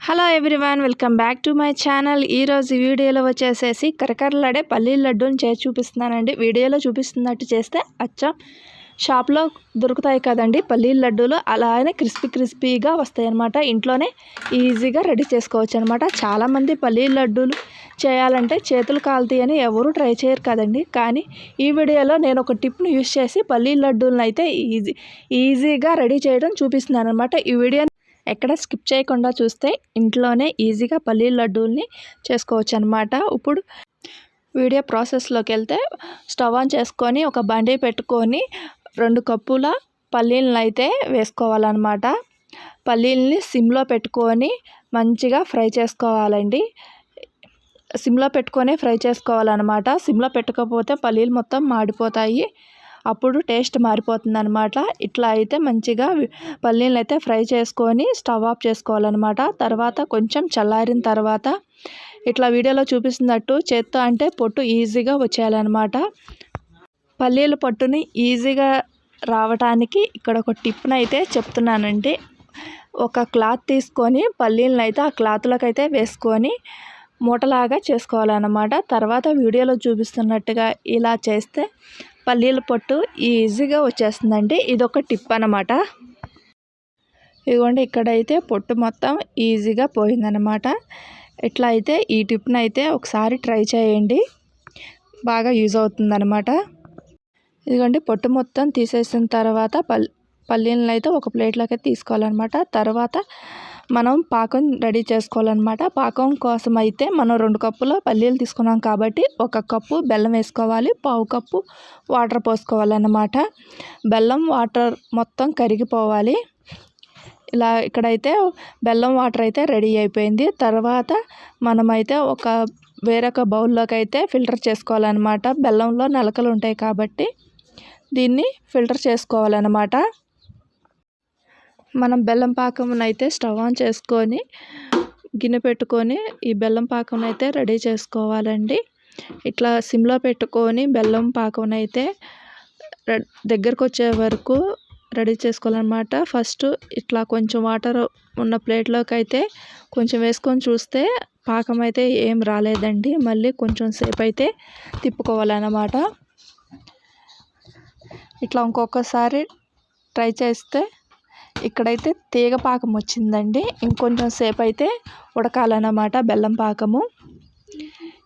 Hello everyone welcome back to my channel. ఈరోజు వీడియోలో వచ్చేసేసి కరకరలాడే పల్లీల లడ్డూని చేసి చూపిస్తున్నానండి. వీడియోలో చూపిస్తున్నట్టు చేస్తే అచ్చం షాప్లో దొరుకుతాయి కదండి పల్లీల లడ్డూలు. అలానే క్రిస్పీ క్రిస్పీగా వస్తాయి అన్నమాట ఇంట్లోనే ఈజీగా రెడీ చేసుకోవచ్చు అనమాట చాలామంది పల్లీల లడ్డూలు చేయాలంటే చేతులు కాలుతాయి అని ఎవరూ ట్రై చేయరు కదండి. కానీ ఈ వీడియోలో నేను ఒక టిప్ను యూస్ చేసి పల్లీల లడ్డూలను అయితే ఈజీ ఈజీగా రెడీ చేయడం చూపిస్తున్నాను అనమాట ఈ వీడియో ఎక్కడ స్కిప్ చేయకుండా చూస్తే ఇంట్లోనే ఈజీగా పల్లీల లడ్డూల్ని చేసుకోవచ్చు అనమాట ఇప్పుడు వీడియో ప్రాసెస్లోకి వెళ్తే స్టవ్ ఆన్ చేసుకొని ఒక బండి పెట్టుకొని రెండు కప్పుల పల్లీలను అయితే వేసుకోవాలన్నమాట. పల్లీలని సిమ్లో పెట్టుకొని మంచిగా ఫ్రై చేసుకోవాలండి. సిమ్లో పెట్టుకొని ఫ్రై చేసుకోవాలన్నమాట. సిమ్లో పెట్టకపోతే పల్లీలు మొత్తం మాడిపోతాయి. అప్పుడు టేస్ట్ మారిపోతుంది అనమాట ఇట్లా అయితే మంచిగా పల్లీలను అయితే ఫ్రై చేసుకొని స్టవ్ ఆఫ్ చేసుకోవాలన్నమాట. తర్వాత కొంచెం చల్లారిన తర్వాత ఇట్లా వీడియోలో చూపిస్తున్నట్టు చేత్తో అంటే పొట్టు ఈజీగా వచ్చేయాలన్నమాట. పల్లీల పొట్టుని ఈజీగా రావటానికి ఇక్కడ ఒక టిప్ని అయితే చెప్తున్నానండి. ఒక క్లాత్ తీసుకొని పల్లీలను అయితే ఆ క్లాత్లోకి అయితే వేసుకొని మూటలాగా చేసుకోవాలన్నమాట. తర్వాత వీడియోలో చూపిస్తున్నట్టుగా ఇలా చేస్తే పల్లీల పొట్టు ఈజీగా వచ్చేస్తుందండి. ఇది ఒక టిప్ అనమాట ఇదిగోండి ఇక్కడైతే పొట్టు మొత్తం ఈజీగా పోయిందనమాట ఇట్లా అయితే ఈ టిప్ని అయితే ఒకసారి ట్రై చేయండి. బాగా యూజ్ అవుతుందనమాట ఇదిగోండి పొట్టు మొత్తం తీసేసిన తర్వాత పల్ పల్లీలను అయితే ఒక ప్లేట్లోకి తీసుకోవాలన్నమాట. తర్వాత మనం పాకం రెడీ చేసుకోవాలన్నమాట. పాకం కోసం అయితే మనం రెండు కప్పుల పల్లీలు తీసుకున్నాం కాబట్టి ఒక కప్పు బెల్లం వేసుకోవాలి పావు కప్పు వాటర్ పోసుకోవాలన్నమాట. బెల్లం వాటర్ మొత్తం కరిగిపోవాలి. ఇలా ఇక్కడైతే బెల్లం వాటర్ అయితే రెడీ అయిపోయింది. తర్వాత మనమైతే ఒక వేరొక బౌల్లోకి అయితే ఫిల్టర్ చేసుకోవాలన్నమాట. బెల్లంలో నలకలు ఉంటాయి కాబట్టి దీన్ని ఫిల్టర్ చేసుకోవాలన్నమాట. మనం బెల్లం పాకం అయితే స్టవ్ ఆన్ చేసుకొని గిన్నె పెట్టుకొని ఈ బెల్లం పాకం అయితే రెడీ చేసుకోవాలండి. ఇట్లా సిమ్లో పెట్టుకొని బెల్లం పాకం అయితే దగ్గరకు వచ్చే వరకు రెడీ చేసుకోవాలన్నమాట. ఫస్ట్ ఇట్లా కొంచెం వాటర్ ఉన్న ప్లేట్లోకి అయితే కొంచెం వేసుకొని చూస్తే పాకం అయితే ఏం రాలేదండి. మళ్ళీ కొంచెం సేపు అయితే తిప్పుకోవాలన్నమాట. ఇట్లా ఇంకొకసారి ట్రై చేస్తే ఇక్కడైతే తీగ పాకం వచ్చిందండి. ఇంకొంచెం సేపు అయితే ఉడకాలన్నమాట బెల్లం పాకము.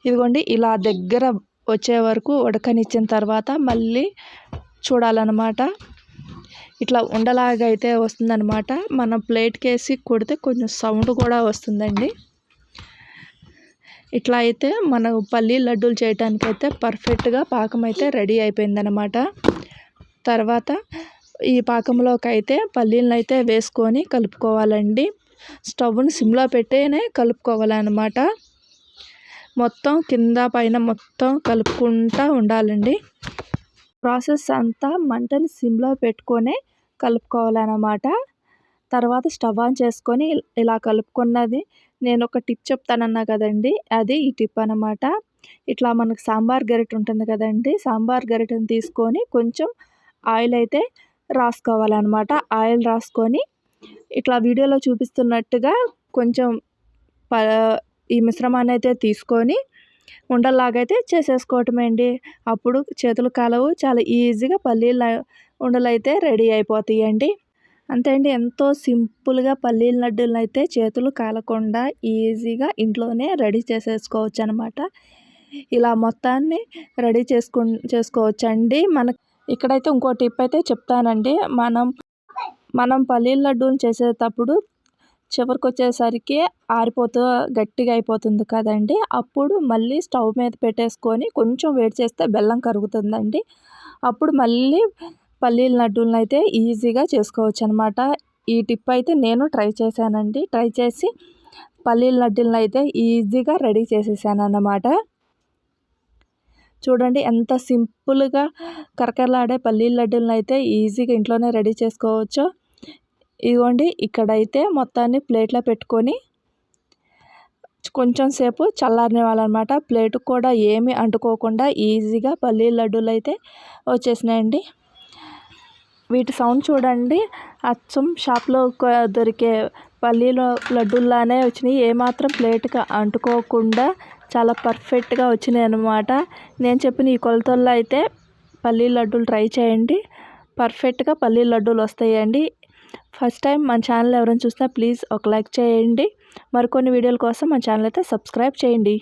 ఇదిగోండి ఇలా దగ్గర వచ్చే వరకు ఉడకనిచ్చిన తర్వాత మళ్ళీ చూడాలన్నమాట. ఇట్లా ఉండలాగా అయితే వస్తుందన్నమాట. మనం ప్లేట్కి వేసి కొడితే కొంచెం సౌండ్ కూడా వస్తుందండి. ఇట్లా అయితే మన పల్లి లడ్డూలు చేయడానికి అయితే పర్ఫెక్ట్గా పాకం అయితే రెడీ అయిపోయిందనమాట తర్వాత ఈ పాకంలోకి అయితే పల్లీలను అయితే వేసుకొని కలుపుకోవాలండి. స్టవ్ని సిమ్లో పెట్టేనే కలుపుకోవాలన్నమాట. మొత్తం కింద పైన మొత్తం కలుపుకుంటూ ఉండాలండి. ప్రాసెస్ అంతా మంటని సిమ్లో పెట్టుకొని కలుపుకోవాలన్నమాట. తర్వాత స్టవ్ ఆన్ చేసుకొని ఇలా కలుపుకున్నది నేను ఒక టిప్ చెప్తానన్నా కదండి అది ఈ టిప్ అనమాట ఇట్లా మనకు సాంబార్ గరిటె ఉంటుంది కదండి సాంబార్ గరిటను తీసుకొని కొంచెం ఆయిల్ అయితే రాసుకోవాలన్నమాట. ఆయిల్ రాసుకొని ఇట్లా వీడియోలో చూపిస్తున్నట్టుగా కొంచెం ప ఈ మిశ్రమాన్ని అయితే తీసుకొని ఉండల్లాగైతే చేసేసుకోవటమే అండి అప్పుడు చేతులు కాలవు చాలా ఈజీగా పల్లీల ఉండలు అయితే రెడీ అయిపోతాయండి. అంతే అండి. ఎంతో సింపుల్గా పల్లీల లడ్డూలను అయితే చేతులు కాలకుండా ఈజీగా ఇంట్లోనే రెడీ చేసేసుకోవచ్చు అనమాట ఇలా మొత్తాన్ని రెడీ చేసుకు చేసుకోవచ్చండి. మనకు ఇక్కడైతే ఇంకో టిప్ అయితే చెప్తానండి. మనం మనం పల్లీల లడ్డూలు చేసేటప్పుడు చివరికి వచ్చేసరికి ఆరిపోతూ గట్టిగా అయిపోతుంది కదండి. అప్పుడు మళ్ళీ స్టవ్ మీద పెట్టేసుకొని కొంచెం వేడి చేస్తే బెల్లం కరుగుతుందండి. అప్పుడు మళ్ళీ పల్లీల లడ్డూలను అయితే ఈజీగా చేసుకోవచ్చు అనమాట ఈ టిప్ అయితే నేను ట్రై చేశానండి. ట్రై చేసి పల్లీల లడ్డూలను అయితే ఈజీగా రెడీ చేసేసాను అన్నమాట చూడండి ఎంత సింపుల్గా కరకరలాడే పల్లీల లడ్డూలను అయితే ఈజీగా ఇంట్లోనే రెడీ చేసుకోవచ్చు. ఇదిగోండి ఇక్కడైతే మొత్తాన్ని ప్లేట్లో పెట్టుకొని కొంచెం సేపు చల్లారనివ్వాలన్నమాట. ప్లేట్ కూడా ఏమి అంటుకోకుండా ఈజీగా పల్లీల లడ్డూలు అయితే వచ్చేసినాయండి. వీటి సౌండ్ చూడండి అచ్చం షాప్లో దొరికే పల్లీలు లడ్డూల్లానే వచ్చినాయి. ఏమాత్రం ప్లేట్కి అంటుకోకుండా చాలా పర్ఫెక్ట్గా వచ్చినాయి అన్నమాట. నేను చెప్పిన ఈ కొలతల్లో అయితే పల్లీ లడ్డూలు ట్రై చేయండి. పర్ఫెక్ట్గా పల్లీ లడ్డూలు వస్తాయండి. ఫస్ట్ టైం మన ఛానల్ ఎవరైనా చూసినా ప్లీజ్ ఒక లైక్ చేయండి. మరికొన్ని వీడియోల కోసం మన ఛానల్ అయితే సబ్స్క్రైబ్ చేయండి.